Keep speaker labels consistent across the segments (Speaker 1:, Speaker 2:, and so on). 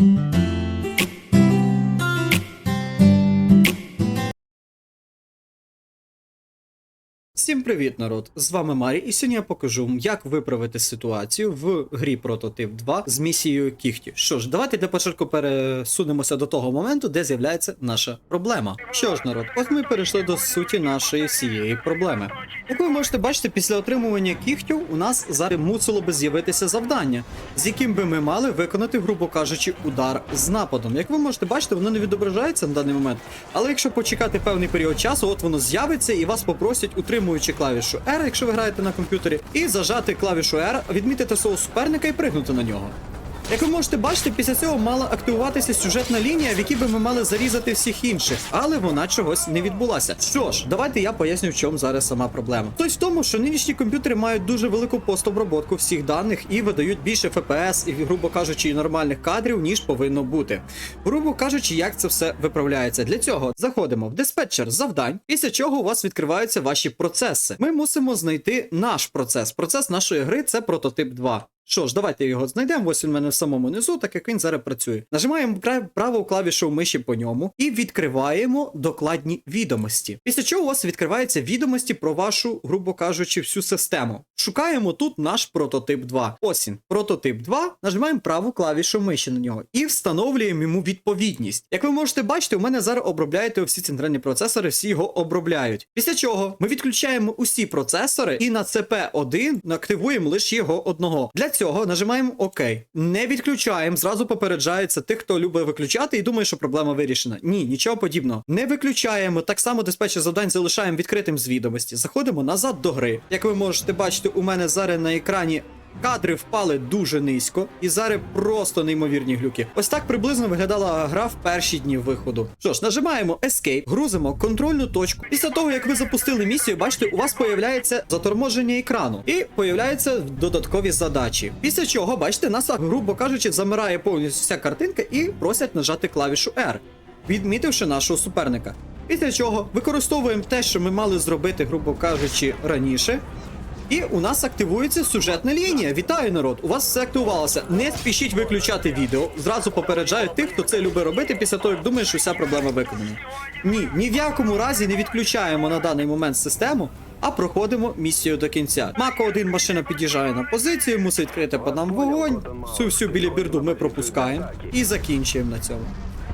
Speaker 1: Thank you. Всім привіт, народ! З вами Марі, і сьогодні я покажу, вам, як виправити ситуацію в грі Прототип 2 з місією Кіхті. Що ж, давайте для початку пересунемося до того моменту, де з'являється наша проблема. Що ж, народ, ось ми перейшли до суті нашої всієї проблеми. Як ви можете бачити, після отримування кіхтю у нас зараз мусило би з'явитися завдання, з яким би ми мали виконати, грубо кажучи, удар з нападом. Як ви можете бачити, воно не відображається на даний момент. Але якщо почекати певний період часу, от воно з'явиться і вас попросять, утримуючи клавішу R, якщо ви граєте на комп'ютері, і зажати клавішу R, відмітити свого суперника і пригнути на нього. Як ви можете бачити, після цього мала активуватися сюжетна лінія, в якій би ми мали зарізати всіх інших, але вона чогось не відбулася. Що ж, давайте я поясню, в чому зараз сама проблема. Суть в тому, що нинішні комп'ютери мають дуже велику постоброботку всіх даних і видають більше FPS і, грубо кажучи, і нормальних кадрів, ніж повинно бути. Грубо кажучи, як це все виправляється. Для цього заходимо в диспетчер завдань, після чого у вас відкриваються ваші процеси. Ми мусимо знайти наш процес. Процес нашої гри це прототип 2. Що ж, давайте його знайдемо. Ось він у мене в самому низу, так як він зараз працює. Нажимаємо праву клавішу миші по ньому і відкриваємо докладні відомості. Після чого у вас відкриваються відомості про вашу, грубо кажучи, всю систему. Шукаємо тут наш прототип 2. Ось він, прототип 2. Нажимаємо праву клавішу миші на нього і встановлюємо йому відповідність. Як ви можете бачити, у мене зараз обробляєте всі центральні процесори, всі його обробляють. Після чого ми відключаємо усі процесори і на CP1 активуємо лише його одного. Для нажимаємо ОК. Не відключаємо, зразу попереджається тих, хто любить виключати і думає, що проблема вирішена. Ні, нічого подібного. Не виключаємо. Так само диспетчер завдань залишаємо відкритим з відомості. Заходимо назад до гри. Як ви можете бачити, у мене зараз на екрані. Кадри впали дуже низько, і зараз просто неймовірні глюки. Ось так приблизно виглядала гра в перші дні виходу. Що ж, нажимаємо Escape, грузимо контрольну точку. Після того, як ви запустили місію, бачите, у вас появляється заторможення екрану і появляються додаткові задачі. Після чого, бачите, нас, грубо кажучи, замирає повністю вся картинка і просять нажати клавішу R, відмітивши нашого суперника. Після чого використовуємо те, що ми мали зробити, грубо кажучи, раніше. І у нас активується сюжетна лінія. Вітаю, народ! У вас все активувалося. Не спішіть виключати відео. Зразу попереджаю тих, хто це любить робити після того, як думає, що вся проблема виконана. Ні, ні в якому разі не відключаємо на даний момент систему. А проходимо місію до кінця. Мако 1 машина під'їжджає на позицію, мусить відкрити по нам вогонь. Всю всю білібірду ми пропускаємо і закінчуємо на цьому.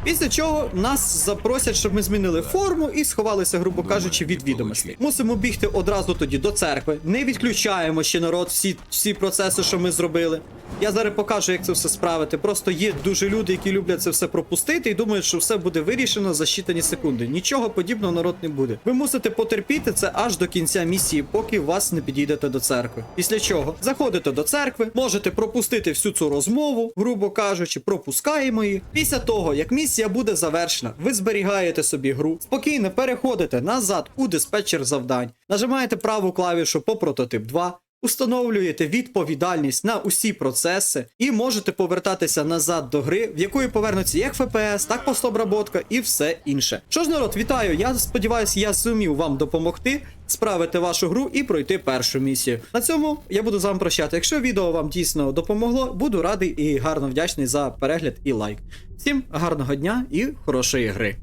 Speaker 1: Після чого нас запросять, щоб ми змінили форму і сховалися, грубо кажучи, від відомостей. Мусимо бігти одразу тоді до церкви. Не відключаємо ще народ всі, всі процеси, що ми зробили. Я зараз покажу, як це все справити. Просто є дуже люди, які люблять це все пропустити і думають, що все буде вирішено за щитані секунди. Нічого подібного народ не буде. Ви мусите потерпіти це аж до кінця місії, поки вас не підійдете до церкви. Після чого заходите до церкви, можете пропустити всю цю розмову, грубо кажучи, пропускаємо її. Після того, як місія буде завершена, ви зберігаєте собі гру, спокійно переходите назад у диспетчер завдань, нажимаєте праву клавішу по прототип 2. Установлюєте відповідальність на усі процеси і можете повертатися назад до гри, в якої повернуться як FPS, так постобработка і все інше. Що ж, народ, вітаю! Я сподіваюся, я зумів вам допомогти справити вашу гру і пройти першу місію. На цьому я буду з вами прощати. Якщо відео вам дійсно допомогло, буду радий і гарно вдячний за перегляд і лайк. Всім гарного дня і хорошої гри!